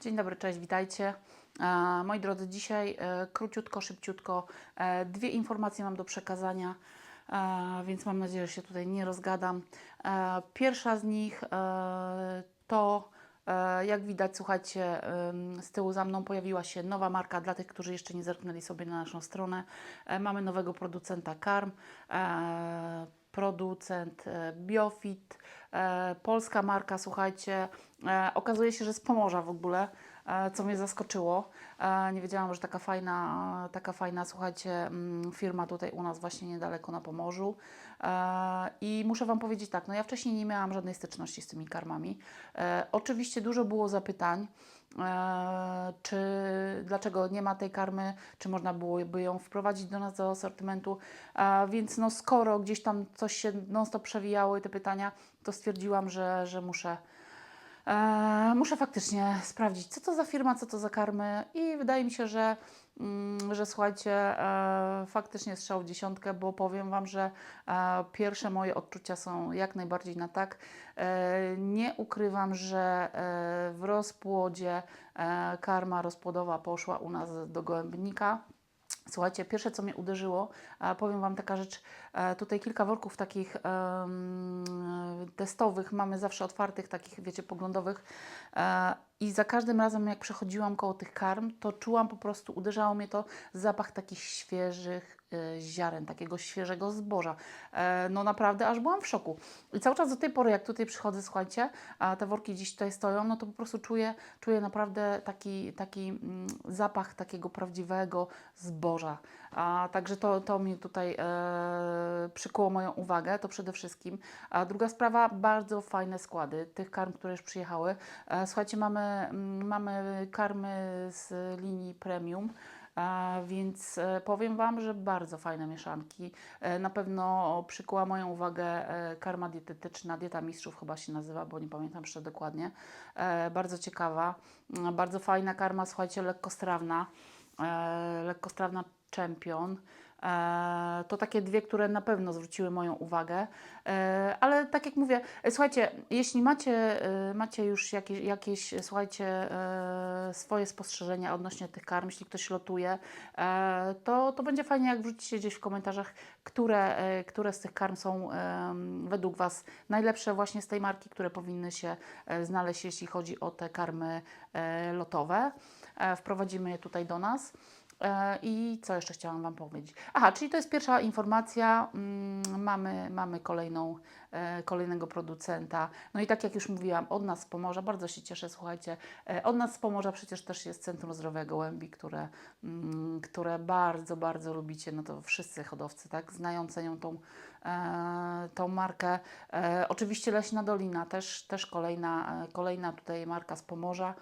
Dzień dobry, cześć, witajcie. E, Moi drodzy, dzisiaj e, króciutko, szybciutko e, dwie informacje mam do przekazania, więc mam nadzieję, że się tutaj nie rozgadam. Pierwsza z nich to, jak widać, słuchajcie, z tyłu za mną pojawiła się nowa marka dla tych, którzy jeszcze nie zerknęli sobie na naszą stronę. Mamy nowego producenta Karm. Producent e, Biofit, e, polska marka, słuchajcie, e, okazuje się, że z Pomorza w ogóle, co mnie zaskoczyło. Nie wiedziałam, że taka fajna, taka fajna, słuchajcie, mm, firma tutaj u nas właśnie niedaleko na Pomorzu. I muszę Wam powiedzieć tak, no ja wcześniej nie miałam żadnej styczności z tymi karmami. E, Oczywiście dużo było zapytań, e, czy dlaczego nie ma tej karmy, czy można byłoby ją wprowadzić do nas do asortymentu. Więc no skoro gdzieś tam coś się non-stop przewijały te pytania, to stwierdziłam, że, że muszę, muszę faktycznie sprawdzić, co to za firma, co to za karmy i wydaje mi się, że, mm, że słuchajcie, e, faktycznie strzał w dziesiątkę, bo powiem Wam, że e, pierwsze moje odczucia są jak najbardziej na tak. E, nie ukrywam, że e, w rozpłodzie e, karma rozpłodowa poszła u nas do gołębnika. Słuchajcie, pierwsze co mnie uderzyło, powiem Wam taka rzecz, e, tutaj kilka worków takich testowych mamy zawsze otwartych, takich wiecie, poglądowych e, i za każdym razem jak przechodziłam koło tych karm, to czułam po prostu, uderzało mnie to zapach takich świeżych ziaren, takiego świeżego zboża. E, no naprawdę, aż byłam w szoku. I cały czas do tej pory, jak tutaj przychodzę, słuchajcie, a te worki gdzieś tutaj stoją, no to po prostu czuję, czuję naprawdę taki, taki mm, zapach takiego prawdziwego zboża. A, także to, to mi tutaj e, przykuło moją uwagę, to przede wszystkim. A druga sprawa, bardzo fajne składy tych karm, które już przyjechały. E, słuchajcie, mamy, mm, mamy karmy z linii premium. Więc e, powiem Wam, że bardzo fajne mieszanki. E, Na pewno przykuła moją uwagę e, karma dietetyczna, dieta mistrzów chyba się nazywa, bo nie pamiętam jeszcze dokładnie. Bardzo ciekawa, Mm, bardzo fajna karma, słuchajcie, lekkostrawna. Lekkostrawna Champion. E, To takie dwie, które na pewno zwróciły moją uwagę. E, Ale tak jak mówię, słuchajcie, jeśli macie, e, macie już jakieś, jakieś słuchajcie, swoje spostrzeżenia odnośnie tych karm, jeśli ktoś lotuje, to, to będzie fajnie, jak wrzucicie gdzieś w komentarzach, które, które z tych karm są według Was najlepsze właśnie z tej marki, które powinny się znaleźć, jeśli chodzi o te karmy lotowe. Wprowadzimy je tutaj do nas. E, I co jeszcze chciałam Wam powiedzieć? Aha, czyli to jest pierwsza informacja. Mm, Mamy, mamy kolejną, e, kolejnego producenta. No i tak jak już mówiłam, od nas z Pomorza, bardzo się cieszę, słuchajcie, e, od nas z Pomorza przecież też jest Centrum Zdrowia Gołębi, które, mm, które bardzo, bardzo lubicie. No to wszyscy hodowcy, tak, znają, cenią tą, tą markę. Oczywiście Leśna Dolina, też, też kolejna, kolejna tutaj marka z Pomorza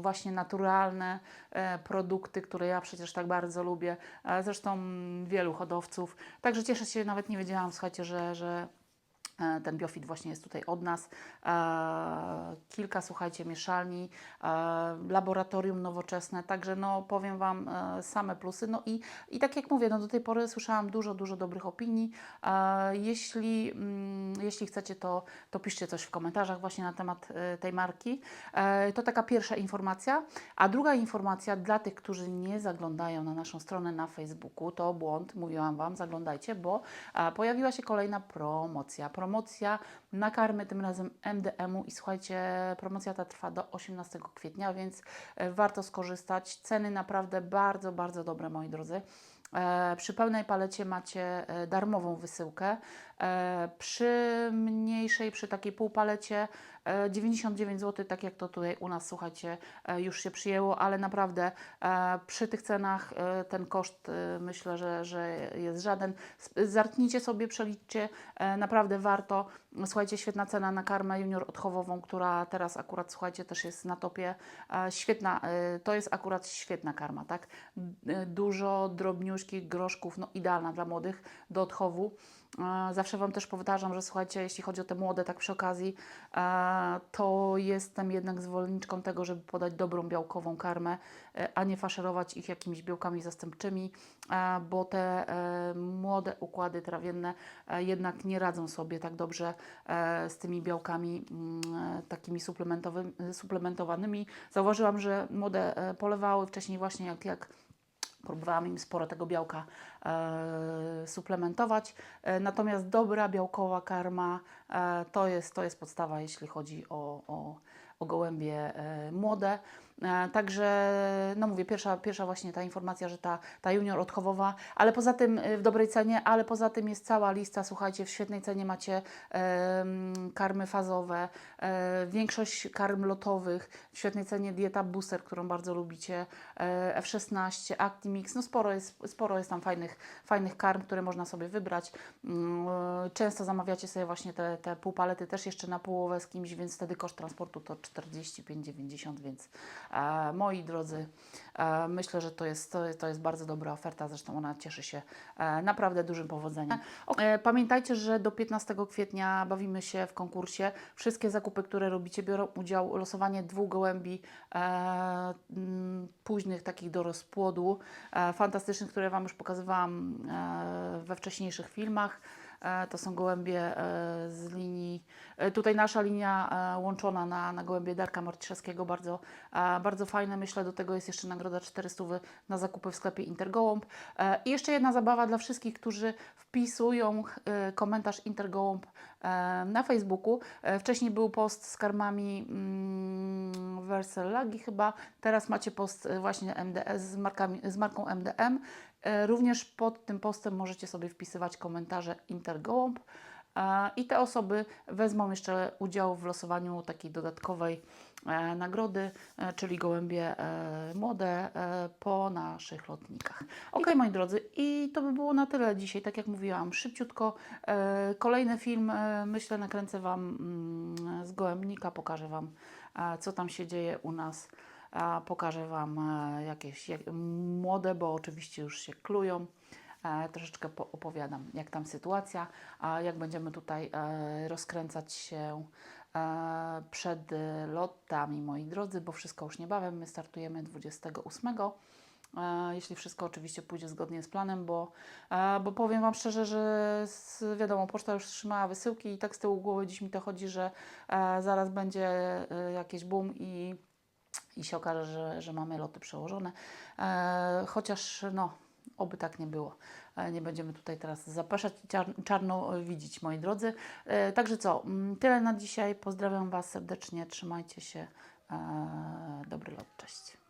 właśnie naturalne e, produkty, które ja przecież tak bardzo lubię, e, zresztą wielu hodowców. Także cieszę się, nawet nie wiedziałam, słuchajcie, że, że e, ten biofit właśnie jest tutaj od nas. E, kilka, słuchajcie, mieszalni, e, laboratorium nowoczesne, także no powiem Wam e, same plusy. No i, i tak jak mówię, no do tej pory słyszałam dużo, dużo dobrych opinii. E, jeśli, mm, jeśli chcecie, to, to piszcie coś w komentarzach właśnie na temat e, tej marki. E, To taka pierwsza informacja. A druga informacja dla tych, którzy nie zaglądają na naszą stronę na Facebooku, to błąd, mówiłam Wam, zaglądajcie, bo e, pojawiła się kolejna promocja. Promocja na karmy, tym razem MDM-u i słuchajcie, promocja ta trwa do 18 kwietnia, więc e, warto skorzystać. Ceny naprawdę bardzo, bardzo dobre, moi drodzy. E, Przy pełnej palecie macie e, darmową wysyłkę. Przy mniejszej, przy takiej półpalecie 99 zł, tak jak to tutaj u nas, słuchajcie, e, już się przyjęło, ale naprawdę e, przy tych cenach e, ten koszt e, myślę, że, że jest żaden. Zarknijcie sobie, przeliczcie, e, naprawdę warto. Słuchajcie, świetna cena na karmę junior odchowową, która teraz akurat, słuchajcie, też jest na topie. E, Świetna, e, to jest akurat świetna karma, tak? Dużo drobniuśkich groszków, no idealna dla młodych do odchowu. E, Zawsze Wam też powtarzam, że słuchajcie, jeśli chodzi o te młode, tak przy okazji, e, to jestem jednak zwolenniczką tego, żeby podać dobrą białkową karmę, e, a nie faszerować ich jakimiś białkami zastępczymi, e, bo te e, młode układy trawienne jednak nie radzą sobie tak dobrze z tymi białkami mm, takimi suplementowanymi. Zauważyłam, że młode polewały wcześniej właśnie jak, jak próbowałam im sporo tego białka e, suplementować. E, natomiast dobra białkowa karma e, to, jest, to jest podstawa, jeśli chodzi o, o, o gołębie e, młode. E, także, no mówię, pierwsza, pierwsza właśnie ta informacja, że ta, ta junior odchowowa, ale poza tym e, w dobrej cenie, ale poza tym jest cała lista, słuchajcie, w świetnej cenie macie karmy fazowe, e, większość karm lotowych, w świetnej cenie dieta booster, którą bardzo lubicie, e, F16, Actimix, no sporo jest, sporo jest tam fajnych, fajnych karm, które można sobie wybrać. Mm, Często zamawiacie sobie właśnie te, te półpalety też jeszcze na połowę z kimś, więc wtedy koszt transportu to 45,90, więc moi drodzy, e, myślę, że to jest, to, jest bardzo dobra oferta, zresztą ona cieszy się e, naprawdę dużym powodzeniem. E, Pamiętajcie, że do 15 kwietnia bawimy się w konkursie. Wszystkie zakupy, które robicie, biorą udział losowanie dwóch gołębi e, mm, późnych, takich do rozpłodu, e, fantastycznych, które Wam już pokazywałam e, we wcześniejszych filmach. E, To są gołębie e, z linii, e, tutaj nasza linia łączona na, na gołębie Darka Marciszewskiego, bardzo, bardzo fajne. Myślę, do tego jest jeszcze nagroda 400 na zakupy w sklepie Intergołąb. I jeszcze jedna zabawa dla wszystkich, którzy wpisują komentarz Intergołąb na Facebooku. Wcześniej był post z karmami mm, Versellagi chyba, teraz macie post właśnie MDS z, markami, z marką MDM. Również pod tym postem możecie sobie wpisywać komentarze Intergołąb e, i te osoby wezmą jeszcze udział w losowaniu takiej dodatkowej e, nagrody, e, czyli gołębie młode po naszych lotnikach. Ok, moi drodzy, i to by było na tyle dzisiaj. Tak jak mówiłam, szybciutko kolejny film, myślę, nakręcę Wam mm, z gołębnika, pokażę Wam, co tam się dzieje u nas. Pokażę Wam jakieś jak, młode, bo oczywiście już się klują. E, troszeczkę po- opowiadam, jak tam sytuacja, a jak będziemy tutaj e, rozkręcać się e, przed lotami, moi drodzy, bo wszystko już niebawem. My startujemy 28. E, jeśli wszystko oczywiście pójdzie zgodnie z planem, bo, bo powiem Wam szczerze, że z, wiadomo, poczta już trzymała wysyłki i tak z tyłu głowy dziś mi to chodzi, że zaraz będzie jakieś boom i i się okaże, że, że mamy loty przełożone. Chociaż no, oby tak nie było. E, nie będziemy tutaj teraz czar, czarno e, widzieć, moi drodzy. E, także co, mm, tyle na dzisiaj. Pozdrawiam Was serdecznie, trzymajcie się. Dobry lot, cześć.